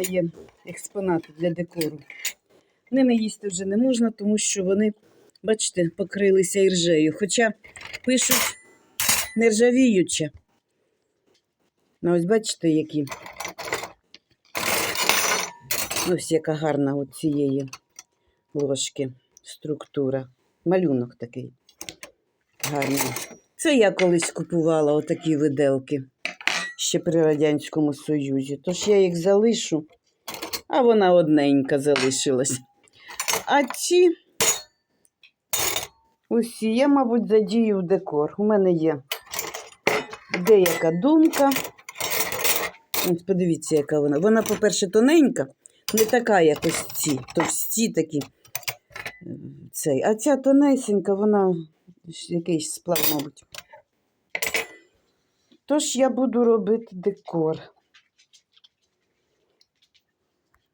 мене є експонати для декору. Ними їсти вже не можна, тому що вони, бачите, покрилися іржею. Хоча пишуть нержавіюче. Ну, ось бачите, які. Ось яка гарна от цієї ложки структура. Малюнок такий гарний. Це я колись купувала отакі виделки ще при Радянському Союзі. Тож я їх залишу, а вона одненька залишилась. А ці усі я, мабуть, задію в декор. У мене є деяка думка. Ось подивіться, яка вона. Вона, по-перше, тоненька, не така, як ось ці, товсті такі. е, Цей. А ця тонесенька, вона якийсь сплав, мабуть. Тож я буду робити декор.